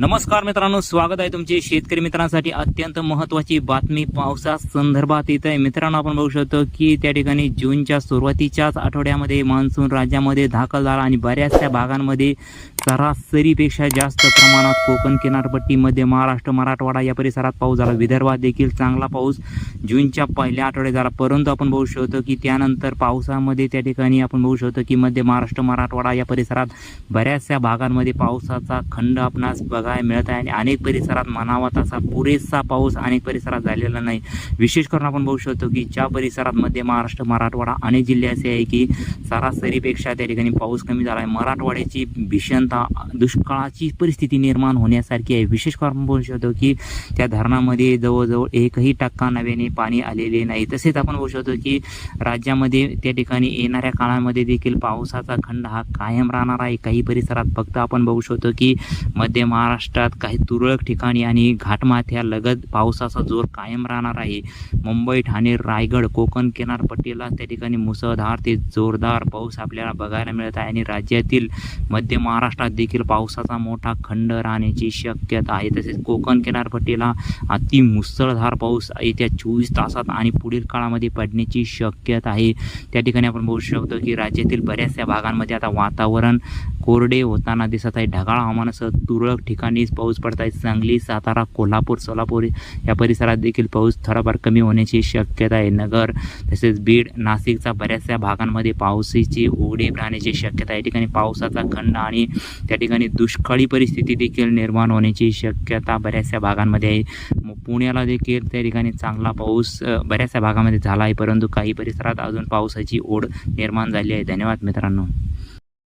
नमस्कार मित्रांनो स्वागत आहे तुमचे शेतकरी मित्रांसाठी अत्यंत महत्वाची बातमी पावसा संदर्भात. येत आहे मित्रांनो आपण बघू शकतो की त्या ठिकाणी जूनच्या सुरुवातीच्याच आठवड्यामध्ये मान्सून राज्यामध्ये दाखल झाला आणि बऱ्याचशा भागांमध्ये सरासरीपेक्षा जास्त प्रमाणात कोकण किनारपट्टी मध्य महाराष्ट्र मराठवाडा या परिसरात पाऊस झाला. विदर्भात देखील चांगला पाऊस जूनच्या पहिल्या आठवड्यात झाला. परंतु आपण बघू शकतो की त्यानंतर पावसामध्ये त्या ठिकाणी आपण बघू शकतो की मध्य महाराष्ट्र मराठवाडा या परिसरात बऱ्याचशा भागांमध्ये पावसाचा खंड आपणास बघा बघायला मिळत आहे आणि अनेक परिसरात म्हणावा तसा पुरेसा पाऊस अनेक परिसरात झालेला नाही. विशेष करून आपण बघू शकतो की ज्या परिसरात मध्य महाराष्ट्र मराठवाडा अनेक जिल्हे असे आहे की सरासरीपेक्षा त्या ठिकाणी पाऊस कमी झाला आहे. मराठवाड्याची भीषणता दुष्काळाची परिस्थिती निर्माण होण्यासारखी आहे. विशेष करून आपण बघू शकतो की त्या धरणामध्ये जवळजवळ एकही टक्का नव्याने पाणी आलेले नाही. तसेच आपण बघू शकतो की राज्यामध्ये त्या ठिकाणी येणाऱ्या काळामध्ये देखील पावसाचा खंड हा कायम राहणार आहे. काही परिसरात फक्त आपण बघू शकतो की मध्य महाराष्ट्रात काही तुरळक ठिकाणी आणि घाटमाथ्या लगत पावसाचा जोर कायम राहणार आहे. मुंबई ठाणे रायगड कोकण किनारपट्टीला त्या ठिकाणी मुसळधार ते जोरदार पाऊस आपल्याला बघायला मिळत आहे आणि राज्यातील मध्य महाराष्ट्रात देखील पावसाचा मोठा खंड राहण्याची शक्यता आहे. तसेच कोकण किनारपट्टीला अति मुसळधार पाऊस येत्या चोवीस तासात आणि पुढील काळामध्ये पडण्याची शक्यता आहे. त्या ठिकाणी आपण बघू शकतो की राज्यातील बऱ्याचशा भागांमध्ये आता वातावरण कोरडे होताना दिसत आहे. ढगाळ हवामानासह तुरळक ठिकाणी पाऊस पडत आहे सांगली सातारा कोल्हापूर सोलापूर या परिसरात देखील पाऊस थोडाफार कमी होण्याची शक्यता आहे. नगर तसेच बीड नाशिकचा बऱ्याचशा भागांमध्ये पावसाची उघडीप राहण्याची शक्यता आहे. या ठिकाणी पावसाचा खंड आणि त्या ठिकाणी दुष्काळी परिस्थिती देखील निर्माण होण्याची शक्यता बऱ्याचशा भागांमध्ये आहे. मग पुण्याला देखील त्या ठिकाणी चांगला पाऊस बऱ्याचशा भागामध्ये झाला आहे. परंतु काही परिसरात अजून पावसाची ओढ निर्माण झाली आहे. धन्यवाद मित्रांनो.